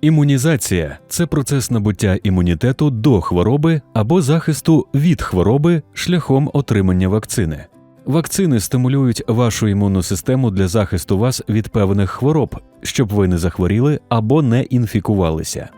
Імунізація це процес набуття імунітету до хвороби або захисту від хвороби шляхом отримання вакцини. Вакцини стимулюють вашу імунну систему для захисту вас від певних хвороб, щоб ви не захворіли або не інфікувалися.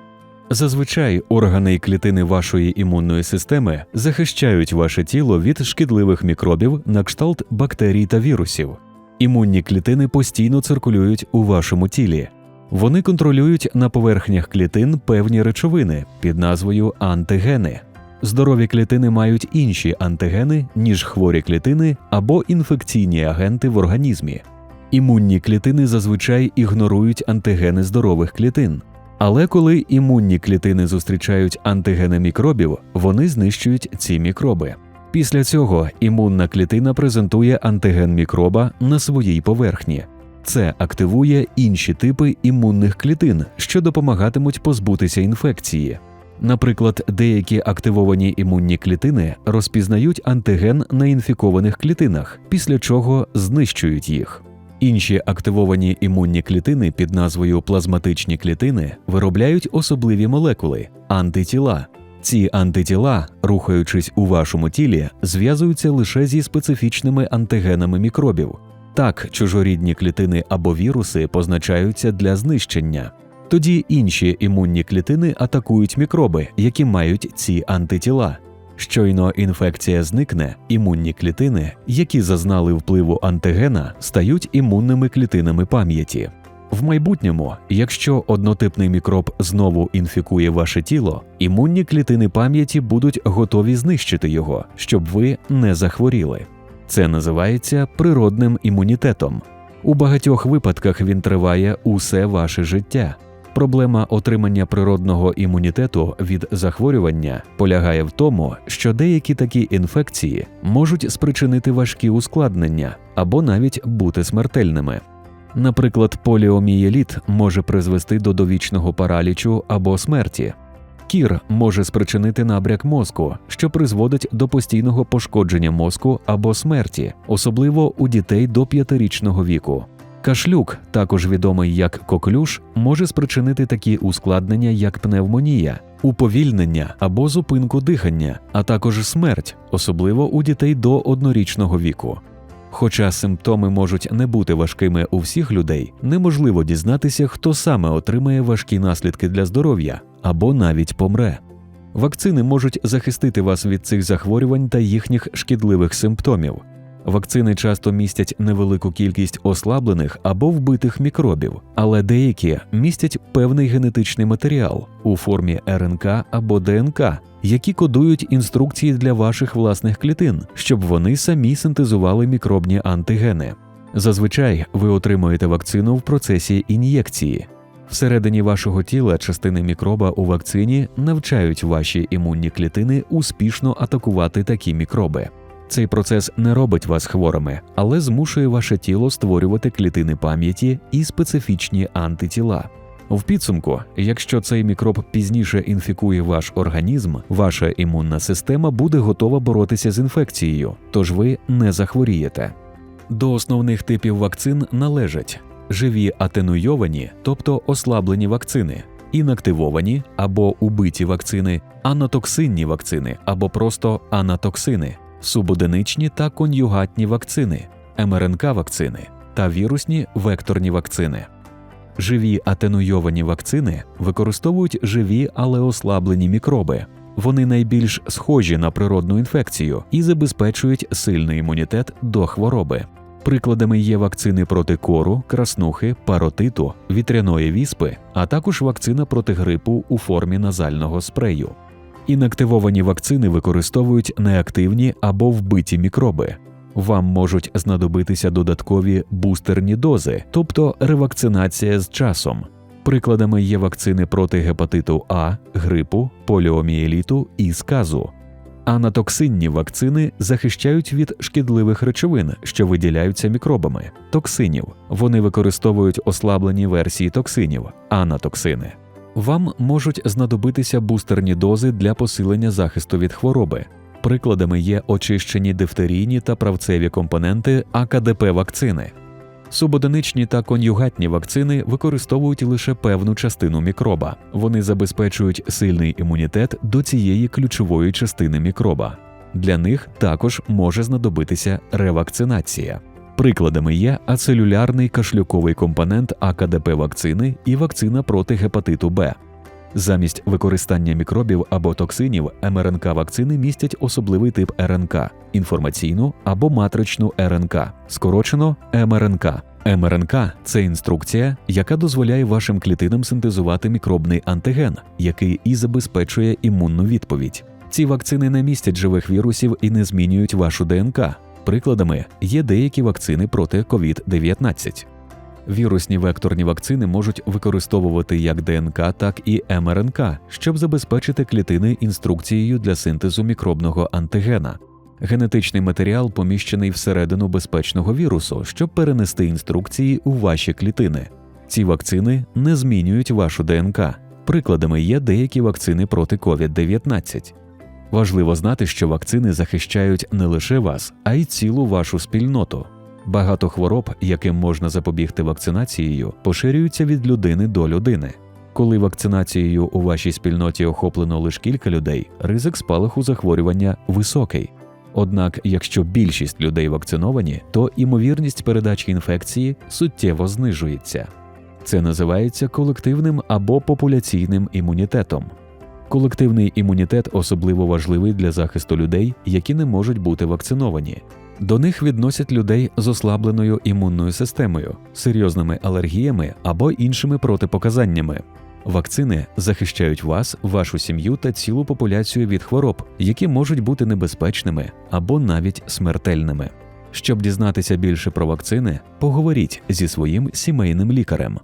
Зазвичай органи і клітини вашої імунної системи захищають ваше тіло від шкідливих мікробів на кшталт бактерій та вірусів. Імунні клітини постійно циркулюють у вашому тілі. Вони контролюють на поверхнях клітин певні речовини під назвою антигени. Здорові клітини мають інші антигени, ніж хворі клітини або інфекційні агенти в організмі. Імунні клітини зазвичай ігнорують антигени здорових клітин. Але коли імунні клітини зустрічають антигени мікробів, вони знищують ці мікроби. Після цього імунна клітина презентує антиген мікроба на своїй поверхні. Це активує інші типи імунних клітин, що допомагатимуть позбутися інфекції. Наприклад, деякі активовані імунні клітини розпізнають антиген на інфікованих клітинах, після чого знищують їх. Інші активовані імунні клітини під назвою плазматичні клітини виробляють особливі молекули антитіла. Ці антитіла, рухаючись у вашому тілі, зв'язуються лише зі специфічними антигенами мікробів. Так, чужорідні клітини або віруси позначаються для знищення. Тоді інші імунні клітини атакують мікроби, які мають ці антитіла. Щойно інфекція зникне, імунні клітини, які зазнали впливу антигена, стають імунними клітинами пам'яті. В майбутньому, якщо однотипний мікроб знову інфікує ваше тіло, імунні клітини пам'яті будуть готові знищити його, щоб ви не захворіли. Це називається природним імунітетом. У багатьох випадках він триває усе ваше життя. Проблема отримання природного імунітету від захворювання полягає в тому, що деякі такі інфекції можуть спричинити важкі ускладнення або навіть бути смертельними. Наприклад, поліомієліт може призвести до довічного паралічу або смерті. Кір може спричинити набряк мозку, що призводить до постійного пошкодження мозку або смерті, особливо у дітей до п'ятирічного віку. Кашлюк, також відомий як коклюш, може спричинити такі ускладнення, як пневмонія, уповільнення або зупинку дихання, а також смерть, особливо у дітей до однорічного віку. Хоча симптоми можуть не бути важкими у всіх людей, неможливо дізнатися, хто саме отримає важкі наслідки для здоров'я або навіть помре. Вакцини можуть захистити вас від цих захворювань та їхніх шкідливих симптомів. Вакцини часто містять невелику кількість ослаблених або вбитих мікробів, але деякі містять певний генетичний матеріал у формі РНК або ДНК, які кодують інструкції для ваших власних клітин, щоб вони самі синтезували мікробні антигени. Зазвичай ви отримуєте вакцину в процесі ін'єкції. Всередині вашого тіла частини мікроба у вакцині навчають ваші імунні клітини успішно атакувати такі мікроби. Цей процес не робить вас хворими, але змушує ваше тіло створювати клітини пам'яті і специфічні антитіла. В підсумку, якщо цей мікроб пізніше інфікує ваш організм, ваша імунна система буде готова боротися з інфекцією, тож ви не захворієте. До основних типів вакцин належать живі атенуйовані, тобто ослаблені вакцини, інактивовані або убиті вакцини, анатоксинні вакцини або просто анатоксини, субодиничні та кон'югатні вакцини, МРНК вакцини та вірусні векторні вакцини. Живі атенуйовані вакцини використовують живі, але ослаблені мікроби. Вони найбільш схожі на природну інфекцію і забезпечують сильний імунітет до хвороби. Прикладами є вакцини проти кору, краснухи, паротиту, вітряної віспи, а також вакцина проти грипу у формі назального спрею. Інактивовані вакцини використовують неактивні або вбиті мікроби. Вам можуть знадобитися додаткові бустерні дози, тобто ревакцинація з часом. Прикладами є вакцини проти гепатиту А, грипу, поліомієліту і сказу. Анатоксинні вакцини захищають від шкідливих речовин, що виділяються мікробами, токсинів. Вони використовують ослаблені версії токсинів, анатоксини. Вам можуть знадобитися бустерні дози для посилення захисту від хвороби. Прикладами є очищені дифтерійні та правцеві компоненти АКДП вакцини. Субодиничні та конюгатні вакцини використовують лише певну частину мікроба. Вони забезпечують сильний імунітет до цієї ключової частини мікроба. Для них також може знадобитися ревакцинація. Прикладами є ацелюлярний кашлюковий компонент АКДП вакцини і вакцина проти гепатиту Б. Замість використання мікробів або токсинів МРНК вакцини містять особливий тип РНК інформаційну або матричну РНК, скорочено МРНК. МРНК це інструкція, яка дозволяє вашим клітинам синтезувати мікробний антиген, який і забезпечує імунну відповідь. Ці вакцини не містять живих вірусів і не змінюють вашу ДНК. Прикладами є деякі вакцини проти COVID-19. Вірусні векторні вакцини можуть використовувати як ДНК, так і МРНК, щоб забезпечити клітини інструкцією для синтезу мікробного антигена. Генетичний матеріал поміщений всередину безпечного вірусу, щоб перенести інструкції у ваші клітини. Ці вакцини не змінюють вашу ДНК. Прикладами є деякі вакцини проти COVID-19. Важливо знати, що вакцини захищають не лише вас, а й цілу вашу спільноту. Багато хвороб, яким можна запобігти вакцинацією, поширюються від людини до людини. Коли вакцинацією у вашій спільноті охоплено лише кілька людей, ризик спалаху захворювання високий. Однак, якщо більшість людей вакциновані, то імовірність передачі інфекції суттєво знижується. Це називається колективним або популяційним імунітетом. Колективний імунітет особливо важливий для захисту людей, які не можуть бути вакциновані. До них відносять людей з ослабленою імунною системою, серйозними алергіями або іншими протипоказаннями. Вакцини захищають вас, вашу сім'ю та цілу популяцію від хвороб, які можуть бути небезпечними або навіть смертельними. Щоб дізнатися більше про вакцини, поговоріть зі своїм сімейним лікарем.